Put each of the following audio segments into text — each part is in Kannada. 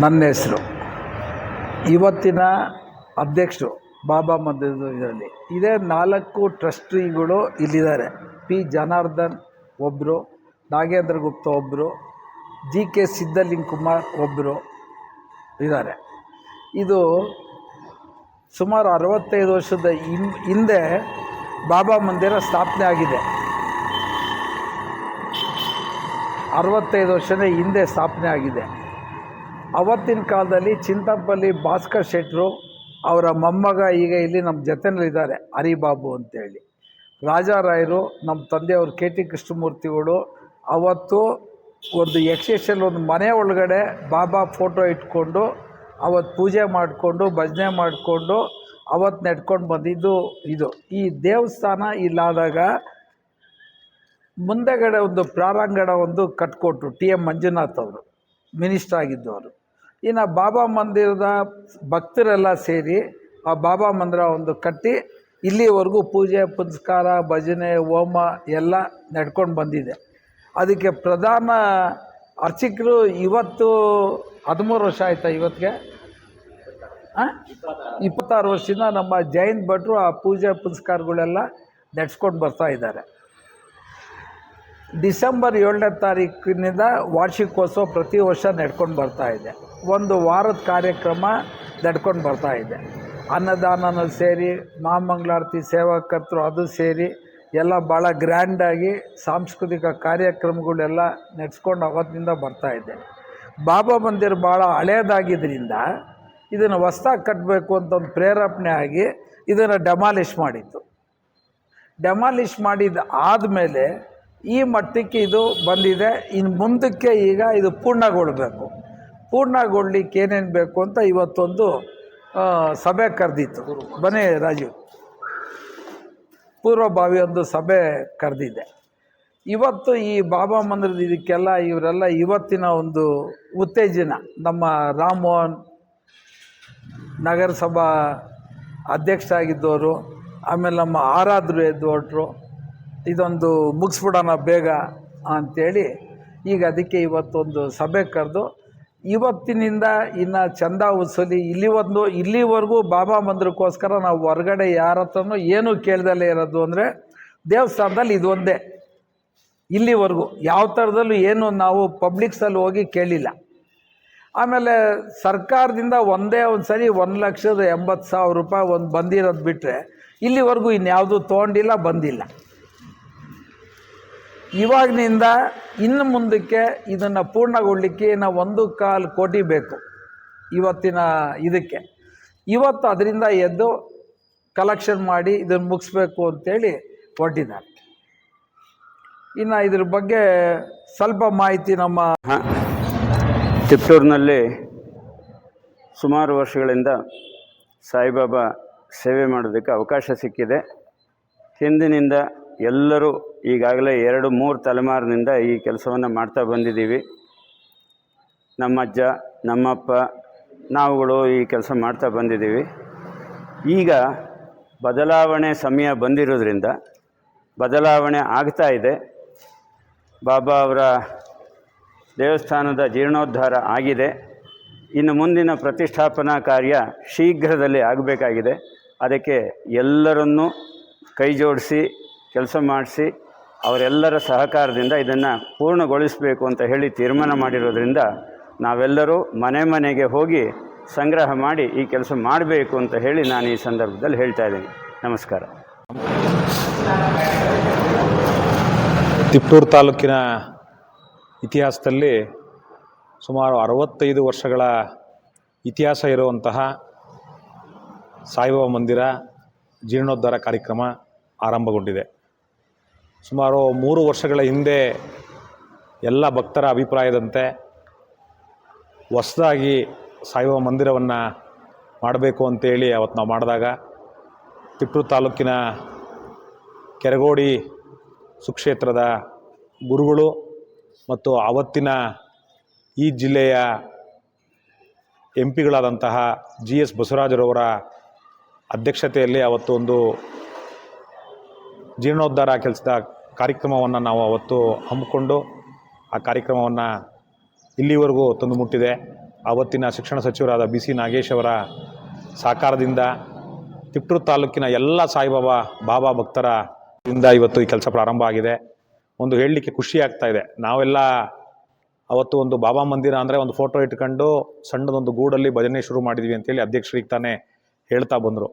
ನನ್ನ ಹೆಸರು. ಇವತ್ತಿನ ಅಧ್ಯಕ್ಷರು ಬಾಬಾ ಮಂದಿರದ ಇದರಲ್ಲಿ. ಇದೇ ನಾಲ್ಕು ಟ್ರಸ್ಟಿಗಳು ಇಲ್ಲಿದ್ದಾರೆ. ಪಿ. ಜನಾರ್ದನ್ ಒಬ್ಬರು ನಾಗೇಂದ್ರ ಗುಪ್ತ ಒಬ್ಬರು ಜಿ ಕೆ ಸಿದ್ದಲಿಂಗ್ ಕುಮಾರ್ ಒಬ್ಬರು ಇದ್ದಾರೆ. ಇದು ಸುಮಾರು ಅರವತ್ತೈದು ವರ್ಷದ ಹಿಂದೆ ಬಾಬಾ ಮಂದಿರ ಸ್ಥಾಪನೆ ಆಗಿದೆ. ಅರವತ್ತೈದು ವರ್ಷದ ಹಿಂದೆ ಸ್ಥಾಪನೆ ಆಗಿದೆ. ಅವತ್ತಿನ ಕಾಲದಲ್ಲಿ ಚಿಂತಪಲ್ಲಿ ಭಾಸ್ಕರ್ ಶೆಟ್ಟರು ಅವರ ಮೊಮ್ಮಗ ಈಗ ಇಲ್ಲಿ ನಮ್ಮ ಜೊತೆನಲ್ಲಿದ್ದಾರೆ ಹರಿಬಾಬು ಅಂತೇಳಿ. ರಾಜಾರಾಯರು ನಮ್ಮ ತಂದೆಯವರು ಕೆ ಟಿ ಕೃಷ್ಣಮೂರ್ತಿಗಳು. ಅವತ್ತು ಒಂದು ಎಕ್ಸೆಷನ್, ಒಂದು ಮನೆ ಒಳಗಡೆ ಬಾಬಾ ಫೋಟೋ ಇಟ್ಕೊಂಡು ಅವತ್ತು ಪೂಜೆ ಮಾಡಿಕೊಂಡು, ಭಜನೆ ಮಾಡಿಕೊಂಡು ಅವತ್ತು ನೆಡ್ಕೊಂಡು ಬಂದಿದ್ದು ಇದು. ಈ ದೇವಸ್ಥಾನ ಇಲ್ಲಾದಾಗ ಮುಂದೆಗಡೆ ಒಂದು ಪ್ರಾರಂಗಣ ಒಂದು ಕಟ್ಕೊಟ್ರು ಟಿ ಎಂ ಮಂಜುನಾಥ್ ಅವರು, ಮಿನಿಸ್ಟರ್ ಆಗಿದ್ದವರು. ಇನ್ನು ಬಾಬಾ ಮಂದಿರದ ಭಕ್ತರೆಲ್ಲ ಸೇರಿ ಆ ಬಾಬಾ ಮಂದಿರ ಒಂದು ಕಟ್ಟಿ ಇಲ್ಲಿವರೆಗೂ ಪೂಜೆ, ಪುನಸ್ಕಾರ, ಭಜನೆ, ಹೋಮ ಎಲ್ಲ ನಡ್ಕೊಂಡು ಬಂದಿದೆ. ಅದಕ್ಕೆ ಪ್ರಧಾನ ಅರ್ಚಕರು ಇವತ್ತು ಹದಿಮೂರು ವರ್ಷ ಆಯ್ತಾ ಇವತ್ತಿಗೆ? ಇಪ್ಪತ್ತಾರು ವರ್ಷದಿಂದ ನಮ್ಮ ಜೈನ್ ಭಟ್ರು ಆ ಪೂಜೆ, ಪುನಸ್ಕಾರಗಳೆಲ್ಲ ನಡೆಸ್ಕೊಂಡು ಬರ್ತಾ ಇದ್ದಾರೆ. ಡಿಸೆಂಬರ್ ಏಳನೇ ತಾರೀಕಿನಿಂದ ವಾರ್ಷಿಕೋತ್ಸವ ಪ್ರತಿ ವರ್ಷ ನಡ್ಕೊಂಡು ಬರ್ತಾ ಇದೆ. ಒಂದು ವಾರದ ಕಾರ್ಯಕ್ರಮ ನಡ್ಕೊಂಡು ಇದೆ. ಅನ್ನದಾನನೂ ಸೇರಿ ಮಹಾಮಂಗಳಾರತಿ ಸೇವಾಕರ್ತರು ಅದು ಸೇರಿ, ಎಲ್ಲ ಭಾಳ ಗ್ರ್ಯಾಂಡಾಗಿ ಸಾಂಸ್ಕೃತಿಕ ಕಾರ್ಯಕ್ರಮಗಳೆಲ್ಲ ನಡೆಸ್ಕೊಂಡು ಅವತ್ತಿನಿಂದ ಬರ್ತಾ ಇದೆ. ಬಾಬಾ ಮಂದಿರ ಭಾಳ ಹಳೇದಾಗಿದ್ದರಿಂದ ಇದನ್ನು ಹೊಸ್ದಾಗಿ ಕಟ್ಟಬೇಕು ಅಂತ ಒಂದು ಪ್ರೇರೇಪಣೆ ಆಗಿ ಇದನ್ನು ಡೆಮಾಲಿಷ್ ಮಾಡಿತ್ತು. ಡೆಮಾಲಿಷ್ ಮಾಡಿದ ಆದಮೇಲೆ ಈ ಮಟ್ಟಕ್ಕೆ ಇದು ಬಂದಿದೆ. ಇನ್ನು ಮುಂದಕ್ಕೆ ಈಗ ಇದು ಪೂರ್ಣಗೊಳ್ಬೇಕು. ಪೂರ್ಣಗೊಳ್ಳಿಕ್ಕೆ ಏನೇನು ಬೇಕು ಅಂತ ಇವತ್ತೊಂದು ಸಭೆ ಕರೆದಿತ್ತು. ಬನ್ನಿ ರಾಜೀವ್ ಪೂರ್ವಭಾವಿ ಒಂದು ಸಭೆ ಕರೆದಿದ್ದೆ. ಇವತ್ತು ಈ ಬಾಬಾ ಮಂದಿರದ ಇದಕ್ಕೆಲ್ಲ ಇವರೆಲ್ಲ ಇವತ್ತಿನ ಒಂದು ಉತ್ತೇಜನ ನಮ್ಮ ರಾಮಮೋಹನ್ ನಗರಸಭಾ ಅಧ್ಯಕ್ಷರಾಗಿದ್ದವರು, ಆಮೇಲೆ ನಮ್ಮ ಆರಾಧರು ಎದ್ದು ಹೊರಟ್ರು ಇದೊಂದು ಮುಗಿಸ್ಬಿಡೋಣ ಬೇಗ ಅಂಥೇಳಿ ಈಗ ಅದಕ್ಕೆ ಇವತ್ತೊಂದು ಸಭೆ ಕರೆದು ಇವತ್ತಿನಿಂದ ಇನ್ನು ಚಂದ ವಸೂಲಿ ಇಲ್ಲಿ ಒಂದು, ಇಲ್ಲಿವರೆಗೂ ಬಾಬಾ ಮಂದಿರಕ್ಕೋಸ್ಕರ ನಾವು ಹೊರಗಡೆ ಯಾರ ಹತ್ರನೂ ಏನೂ ಕೇಳ್ದಲ್ಲೇ ಇರೋದು ಅಂದರೆ ದೇವಸ್ಥಾನದಲ್ಲಿ ಇದೊಂದೇ ಇಲ್ಲಿವರೆಗೂ ಯಾವ ಥರದಲ್ಲೂ ಏನು ನಾವು ಪಬ್ಲಿಕ್ಸಲ್ಲಿ ಹೋಗಿ ಕೇಳಿಲ್ಲ. ಆಮೇಲೆ ಸರ್ಕಾರದಿಂದ ಒಂದೇ ಒಂದು ಸರಿ ಒಂದು ಲಕ್ಷದ ಎಂಬತ್ತು ಸಾವಿರ ರೂಪಾಯಿ ಒಂದು ಬಂದಿರೋದು ಬಿಟ್ಟರೆ ಇಲ್ಲಿವರೆಗೂ ಇನ್ಯಾವುದೂ ತೊಗೊಂಡಿಲ್ಲ, ಬಂದಿಲ್ಲ. ಇವಾಗಿನಿಂದ ಇನ್ನು ಮುಂದಕ್ಕೆ ಇದನ್ನು ಪೂರ್ಣಗೊಳ್ಳಲಿಕ್ಕೆ ನಾವು ಒಂದು ಕಾಲು ಕೋಟಿ ಬೇಕು ಇವತ್ತಿನ ಇದಕ್ಕೆ. ಇವತ್ತು ಅದರಿಂದ ಎದ್ದು ಕಲೆಕ್ಷನ್ ಮಾಡಿ ಇದನ್ನು ಮುಗಿಸ್ಬೇಕು ಅಂತೇಳಿ ಕೊಟ್ಟಿದ್ದಾರೆ ಇನ್ನು ಇದ್ರ ಬಗ್ಗೆ ಸ್ವಲ್ಪ ಮಾಹಿತಿ ನಮ್ಮ ಚಿತ್ತೂರಿನಲ್ಲಿ ಸುಮಾರು ವರ್ಷಗಳಿಂದ ಸಾಯಿಬಾಬಾ ಸೇವೆ ಮಾಡೋದಕ್ಕೆ ಅವಕಾಶ ಸಿಕ್ಕಿದೆ. ಹಿಂದಿನಿಂದ ಎಲ್ಲರೂ ಈಗಾಗಲೇ ಎರಡು, ಮೂರು ತಲೆಮಾರಿನಿಂದ ಈ ಕೆಲಸವನ್ನು ಮಾಡ್ತಾ ಬಂದಿದ್ದೀವಿ. ನಮ್ಮಜ್ಜ ನಮ್ಮಪ್ಪ, ನಾವುಗಳು ಈ ಕೆಲಸ ಮಾಡ್ತಾ ಬಂದಿದ್ದೀವಿ. ಈಗ ಬದಲಾವಣೆ ಸಮಯ ಬಂದಿರೋದ್ರಿಂದ ಬದಲಾವಣೆ ಆಗ್ತಾ ಇದೆ. ಬಾಬಾ ಅವರ ದೇವಸ್ಥಾನದ ಜೀರ್ಣೋದ್ಧಾರ ಆಗಿದೆ. ಇನ್ನು ಮುಂದಿನ ಪ್ರತಿಷ್ಠಾಪನಾ ಕಾರ್ಯ ಶೀಘ್ರದಲ್ಲಿ ಆಗಬೇಕಾಗಿದೆ. ಅದಕ್ಕೆ ಎಲ್ಲರನ್ನೂ ಕೈ ಜೋಡಿಸಿ ಕೆಲಸ ಮಾಡಿಸಿ ಅವರೆಲ್ಲರ ಸಹಕಾರದಿಂದ ಇದನ್ನು ಪೂರ್ಣಗೊಳಿಸಬೇಕು ಅಂತ ಹೇಳಿ ತೀರ್ಮಾನ ಮಾಡಿರೋದ್ರಿಂದ ನಾವೆಲ್ಲರೂ ಮನೆ ಮನೆಗೆ ಹೋಗಿ ಸಂಗ್ರಹ ಮಾಡಿ ಈ ಕೆಲಸ ಮಾಡಬೇಕು ಅಂತ ಹೇಳಿ ನಾನು ಈ ಸಂದರ್ಭದಲ್ಲಿ ಹೇಳ್ತಾ ಇದ್ದೀನಿ. ನಮಸ್ಕಾರ. ತಿಪ್ಪೂರು ತಾಲೂಕಿನ ಇತಿಹಾಸದಲ್ಲಿ ಸುಮಾರು ಅರವತ್ತೈದು ವರ್ಷಗಳ ಇತಿಹಾಸ ಇರುವಂತಹ ಸಾಯಿಬಾಬಾ ಮಂದಿರ ಜೀರ್ಣೋದ್ಧಾರ ಕಾರ್ಯಕ್ರಮ ಆರಂಭಗೊಂಡಿದೆ. ಸುಮಾರು ಮೂರು ವರ್ಷಗಳ ಹಿಂದೆ ಎಲ್ಲ ಭಕ್ತರ ಅಭಿಪ್ರಾಯದಂತೆ ಹೊಸದಾಗಿ ಸಾಯಿಬಾಬಾ ಮಂದಿರವನ್ನು ಮಾಡಬೇಕು ಅಂತೇಳಿ ಅವತ್ತು ನಾವು ಮಾಡಿದಾಗ ತಿಪ್ರು ತಾಲೂಕಿನ ಕೆರಗೋಡಿ ಸುಕ್ಷೇತ್ರದ ಗುರುಗಳು ಮತ್ತು ಆವತ್ತಿನ ಈ ಜಿಲ್ಲೆಯ ಎಂ ಪಿಗಳಾದಂತಹ ಜಿ ಎಸ್ ಬಸವರಾಜರವರ ಅಧ್ಯಕ್ಷತೆಯಲ್ಲಿ ಅವತ್ತು ಒಂದು ಜೀರ್ಣೋದ್ಧಾರ ಕೆಲಸದ ಕಾರ್ಯಕ್ರಮವನ್ನು ನಾವು ಅವತ್ತು ಹಮ್ಮಿಕೊಂಡು ಆ ಕಾರ್ಯಕ್ರಮವನ್ನು ಇಲ್ಲಿವರೆಗೂ ತಂದು ಮುಟ್ಟಿದೆ. ಆವತ್ತಿನ ಶಿಕ್ಷಣ ಸಚಿವರಾದ ಬಿ ಸಿ ನಾಗೇಶ್ ಅವರ ಸಹಕಾರದಿಂದ ತಿಪ್ಟೂರು ತಾಲೂಕಿನ ಎಲ್ಲ ಸಾಯಿಬಾಬಾ ಬಾಬಾ ಭಕ್ತರ ಇಂದ ಇವತ್ತು ಈ ಕೆಲಸ ಪ್ರಾರಂಭ ಆಗಿದೆ. ಒಂದು ಹೇಳಲಿಕ್ಕೆ ಖುಷಿ ಆಗ್ತಾ ಇದೆ. ನಾವೆಲ್ಲ ಅವತ್ತು ಒಂದು ಬಾಬಾ ಮಂದಿರ ಅಂದರೆ ಒಂದು ಫೋಟೋ ಇಟ್ಕೊಂಡು ಸಣ್ಣದೊಂದು ಗೂಡಲ್ಲಿ ಭಜನೆ ಶುರು ಮಾಡಿದ್ವಿ ಅಂತೇಳಿ ಅಧ್ಯಕ್ಷರಿಗೆ ತಾನೇ ಹೇಳ್ತಾ ಬಂದರು.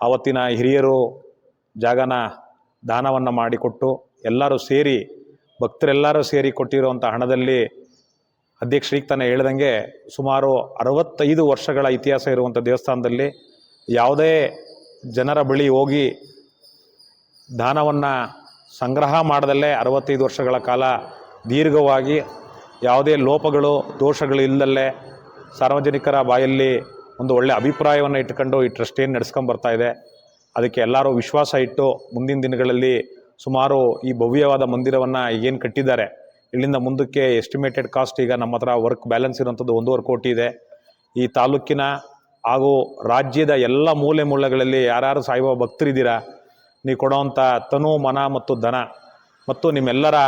ಆವತ್ತಿನ ಹಿರಿಯರು ಜಾಗನ ದಾನವನ್ನು ಮಾಡಿಕೊಟ್ಟು ಎಲ್ಲರೂ ಸೇರಿ, ಭಕ್ತರೆಲ್ಲರೂ ಸೇರಿ ಕೊಟ್ಟಿರುವಂಥ ಹಣದಲ್ಲಿ ಅಧ್ಯಕ್ಷರಿಗೆ ತಾನೇ ಹೇಳ್ದಂಗೆ ಸುಮಾರು ಅರವತ್ತೈದು ವರ್ಷಗಳ ಇತಿಹಾಸ ಇರುವಂಥ ದೇವಸ್ಥಾನದಲ್ಲಿ ಯಾವುದೇ ಜನರ ಬಳಿ ಹೋಗಿ ದಾನವನ್ನು ಸಂಗ್ರಹ ಮಾಡದಲ್ಲೇ ಅರವತ್ತೈದು ವರ್ಷಗಳ ಕಾಲ ದೀರ್ಘವಾಗಿ ಯಾವುದೇ ಲೋಪಗಳು, ದೋಷಗಳು ಇಲ್ಲದಲ್ಲೇ ಸಾರ್ವಜನಿಕರ ಬಾಯಲ್ಲಿ ಒಂದು ಒಳ್ಳೆಯ ಅಭಿಪ್ರಾಯವನ್ನು ಇಟ್ಕೊಂಡು ಈ ಟ್ರಸ್ಟ್ ಏನು ನಡ್ಸ್ಕೊಂಡ್ ಬರ್ತಾ ಇದೆ. ಅದಕ್ಕೆ ಎಲ್ಲರೂ ವಿಶ್ವಾಸ ಇಟ್ಟು ಮುಂದಿನ ದಿನಗಳಲ್ಲಿ ಸುಮಾರು ಈ ಭವ್ಯವಾದ ಮಂದಿರವನ್ನು ಏನು ಕಟ್ಟಿದ್ದಾರೆ. ಇಲ್ಲಿಂದ ಮುಂದಕ್ಕೆ ಎಸ್ಟಿಮೇಟೆಡ್ ಕಾಸ್ಟ್ ಈಗ ನಮ್ಮ ಹತ್ರ ವರ್ಕ್ ಬ್ಯಾಲೆನ್ಸ್ ಇರುವಂಥದ್ದು ಒಂದೂವರೆ ಕೋಟಿ ಇದೆ. ಈ ತಾಲೂಕಿನ ಹಾಗೂ ರಾಜ್ಯದ ಎಲ್ಲ ಮೂಲೆ ಮೂಲೆಗಳಲ್ಲಿ ಯಾರ್ಯಾರು ಸಾಯಿಬಾಬಾ ಭಕ್ತರಿದ್ದೀರಾ ನೀವು ಕೊಡೋವಂಥ ತನು, ಮನ ಮತ್ತು ಧನ ಮತ್ತು ನಿಮ್ಮೆಲ್ಲರ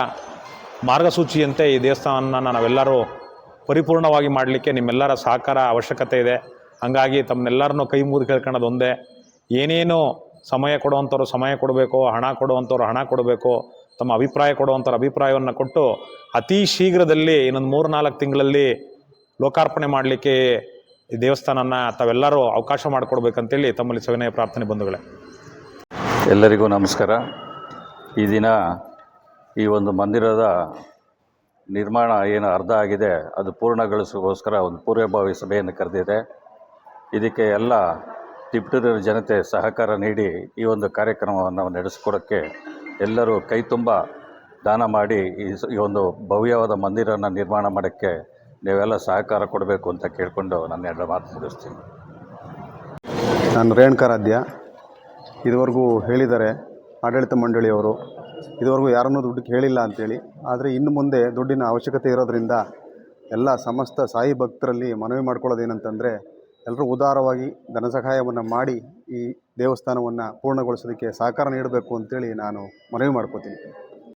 ಮಾರ್ಗಸೂಚಿಯಂತೆ ಈ ದೇವಸ್ಥಾನನ ನಾವೆಲ್ಲರೂ ಪರಿಪೂರ್ಣವಾಗಿ ಮಾಡಲಿಕ್ಕೆ ನಿಮ್ಮೆಲ್ಲರ ಸಹಕಾರ ಅವಶ್ಯಕತೆ ಇದೆ. ಹಾಗಾಗಿ ತಮ್ಮನ್ನೆಲ್ಲರನ್ನೂ ಕೈ ಮುಗಿದು ಕೇಳ್ಕೊಳ್ಳೋದು ಒಂದೇ ಏನೇನು ಸಮಯ ಕೊಡುವಂಥವ್ರು ಸಮಯ ಕೊಡಬೇಕು, ಹಣ ಕೊಡುವಂಥವ್ರು ಹಣ ಕೊಡಬೇಕು, ತಮ್ಮ ಅಭಿಪ್ರಾಯ ಕೊಡುವಂಥವ್ರ ಅಭಿಪ್ರಾಯವನ್ನು ಕೊಟ್ಟು ಅತಿ ಶೀಘ್ರದಲ್ಲಿ ಇನ್ನೊಂದು ಮೂರು ನಾಲ್ಕು ತಿಂಗಳಲ್ಲಿ ಲೋಕಾರ್ಪಣೆ ಮಾಡಲಿಕ್ಕೆ ಈ ದೇವಸ್ಥಾನನ ತಾವೆಲ್ಲರೂ ಅವಕಾಶ ಮಾಡಿಕೊಡ್ಬೇಕಂತೇಳಿ ತಮ್ಮಲ್ಲಿ ಸವಿನಯ ಪ್ರಾರ್ಥನೆ ಬಂಧುಗಳೇ. ಎಲ್ಲರಿಗೂ ನಮಸ್ಕಾರ. ಈ ದಿನ ಈ ಒಂದು ಮಂದಿರದ ನಿರ್ಮಾಣ ಏನು ಅರ್ಧ ಆಗಿದೆ, ಅದು ಪೂರ್ಣಗೊಳಿಸೋಸ್ಕರ ಒಂದು ಪೂರ್ವಭಾವಿ ಸಭೆಯನ್ನು ಕರೆದಿದೆ. ಇದಕ್ಕೆ ಎಲ್ಲ ತಿಪ್ಟೂರಿನ ಜನತೆ ಸಹಕಾರ ನೀಡಿ ಈ ಒಂದು ಕಾರ್ಯಕ್ರಮವನ್ನು ನಡೆಸಿಕೊಡೋಕ್ಕೆ ಎಲ್ಲರೂ ಕೈ ತುಂಬ ದಾನ ಮಾಡಿ ಈ ಒಂದು ಭವ್ಯವಾದ ಮಂದಿರನ ನಿರ್ಮಾಣ ಮಾಡೋಕ್ಕೆ ನೀವೆಲ್ಲ ಸಹಕಾರ ಕೊಡಬೇಕು ಅಂತ ಕೇಳಿಕೊಂಡು ನನ್ನ ಎರಡು ಮಾತು ಮುಗಿಸ್ತೀನಿ. ನಾನು ರೇಣುಕಾರಾಧ್ಯ ಇದುವರೆಗೂ ಹೇಳಿದ್ದಾರೆ ಆಡಳಿತ ಮಂಡಳಿಯವರು, ಇದುವರೆಗೂ ಯಾರನ್ನೂ ದುಡ್ಡು ಕೇಳಿಲ್ಲ ಅಂತೇಳಿ, ಆದರೆ ಇನ್ನು ಮುಂದೆ ದುಡ್ಡಿನ ಅವಶ್ಯಕತೆ ಇರೋದರಿಂದ ಎಲ್ಲ ಸಮಸ್ತ ಸಾಯಿ ಭಕ್ತರಲ್ಲಿ ಮನವಿ ಮಾಡ್ಕೊಳ್ಳೋದೇನಂತಂದರೆ ಎಲ್ಲರೂ ಉದಾರವಾಗಿ ಧನ ಸಹಾಯವನ್ನು ಮಾಡಿ ಈ ದೇವಸ್ಥಾನವನ್ನು ಪೂರ್ಣಗೊಳಿಸೋದಕ್ಕೆ ಸಹಕಾರ ನೀಡಬೇಕು ಅಂತೇಳಿ ನಾನು ಮನವಿ ಮಾಡ್ಕೋತೀನಿ.